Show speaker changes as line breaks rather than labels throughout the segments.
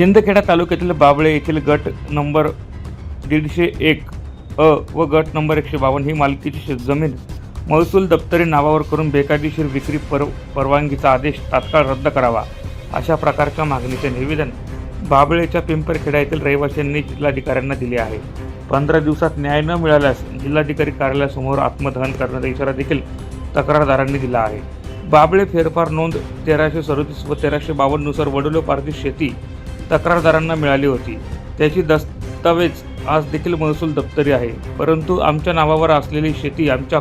शिंदखेडा तालुक्यातील बाबळे येथील गट नंबर दीडशे एक अ व गट नंबर एकशे बावन्न ही मालकीची शेत जमीन महसूल दप्तरी नावावर करून बेकायदेशीर विक्री पर परवानगीचा आदेश तात्काळ रद्द करावा अशा प्रकारच्या मागणीचे निवेदन बाबळेच्या पिंपरखेडा येथील रहिवाशांनी जिल्हाधिकाऱ्यांना दिले आहे. पंधरा दिवसात न्याय न मिळाल्यास जिल्हाधिकारी कार्यालयासमोर आत्मदहन करण्याचा इशारा देखील तक्रारदारांनी दिला आहे. बाबळे फेरफार नोंद तेराशे सदोतीस व तेराशे बावन्ननुसार वडोलोपार्जित शेती तक्रारदारांना मिळाली होती. त्याची दस्तावेज आज देखील महसूल दप्तरी आहे. परंतु आमच्या नावावर असलेली शेती आमच्या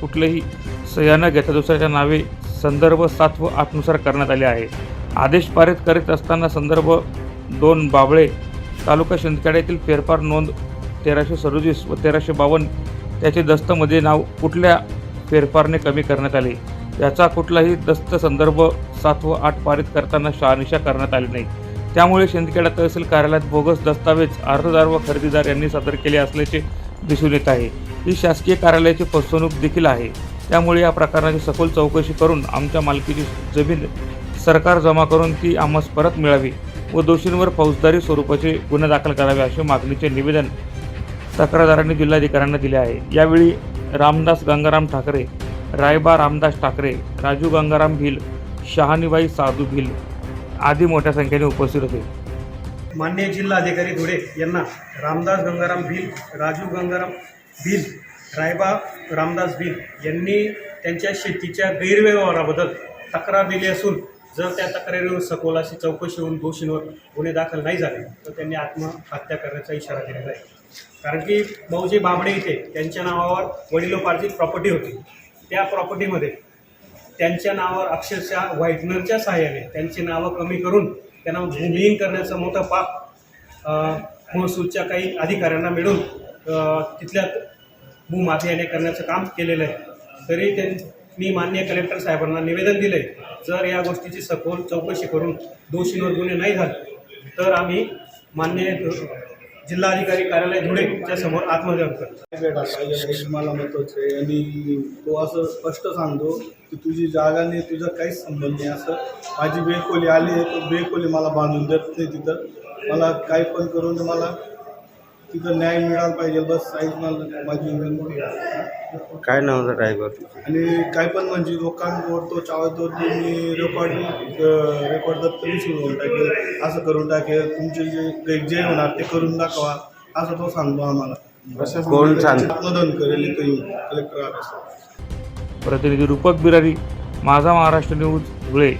कुठलंही सह्या न घेता दुसऱ्याच्या नावे संदर्भ सात व आठनुसार करण्यात आले आहे. आदेश पारित करीत असताना संदर्भ दोन बाबळे तालुका शिंदखेड्यातील फेरफार नोंद तेराशे सदोतीस व तेराशे बावन्न त्याचे दस्तमध्ये नाव कुठल्या फेरफारने कमी करण्यात आले? याचा कुठलाही दस्त संदर्भ सात व आठ पारित करताना शहानिशा करण्यात आली नाही. त्यामुळे शिंदखेडा तहसील कार्यालयात बोगस दस्तावेज अर्जदार व खरेदीदार यांनी सादर केले असल्याचे दिसून येत आहे. ही शासकीय कार्यालयाची फसवणूक देखील आहे. त्यामुळे या प्रकरणाची सखोल चौकशी करून आमच्या मालकीची जमीन सरकार जमा करून ती आम्हास परत मिळावी व दोषींवर फौजदारी स्वरूपाचे गुन्हे दाखल करावे असे मागणीचे निवेदन तक्रारदारांनी जिल्हाधिकाऱ्यांना दिले आहे. यावेळी रामदास गंगाराम ठाकरे रायबा रामदास ठाकरे राजू गंगाराम भिल शहानीबाई साधू भिल आदी मोठ्या संख्येने उपस्थित होते.
मान्य जिल्हाधिकारी धुळे यांना रामदास गंगाराम भील राजू गंगाराम भील रायबा रामदास भिल यांनी त्यांच्या शेतीच्या गैरव्यवहाराबद्दल तक्रार दिली असून जर त्या तक्रारीवर सखोल अशी चौकशी होऊन दोषींवर गुन्हे दाखल नाही झाले तर त्यांनी आत्महत्या करण्याचा इशारा दिलेला आहे. कारण की मौजे बाबडे इथे त्यांच्या नावावर वडिलोपार्जित प्रॉपर्टी होती. त्या प्रॉपर्टीमध्ये त्यांच्या नावावर अक्षरशः व्हाईटनरच्या सहाय्याने त्यांची नावं कमी करून त्यांना भूमिहीन करण्याचं मोठं पाप महसूलच्या काही अधिकाऱ्यांना मिळून तिथल्या भूमाफियाने करण्याचं काम केलेलं आहे. तरी त्यांनी मान्य कलेक्टर साहेबांना निवेदन दिलं आहे जर या गोष्टीची सखोल चौकशी करून दोषींवर गुन्हे नाही झाले तर आम्ही मान्य जिल्हाधिकारी कार्यालय धुळेच्या समोर आत्मदहन करतो.
मला महत्वाचं आहे. आणि तो असं स्पष्ट सांगतो की तुझी जागा नाही तुझा काहीच संबंध नाही. असं माझी बेखोली आली आहे तो बेखोली मला बांधून देत नाही तिथं. मला काही पण करून मला. तिथं न्याय मिळाला पाहिजे बस साईज मला माझी विनंती आहे.
काय नाव होतं ड्रायव्हर
आणि काय पण म्हणजे लोकांवर तो चावतो मी रेकॉर्ड रेकॉर्ड दप्तरी सुरू टाकेल असं करून टाकेल तुमचे जे काही जे होणार ते करून दाखवा असं तो सांगतो आम्हाला.
कोण सांग-
आत्मदहन करेल कलेक्टर ऑफिस
प्रतिनिधी रूपक बिरारी माझा महाराष्ट्र न्यूज धुळे.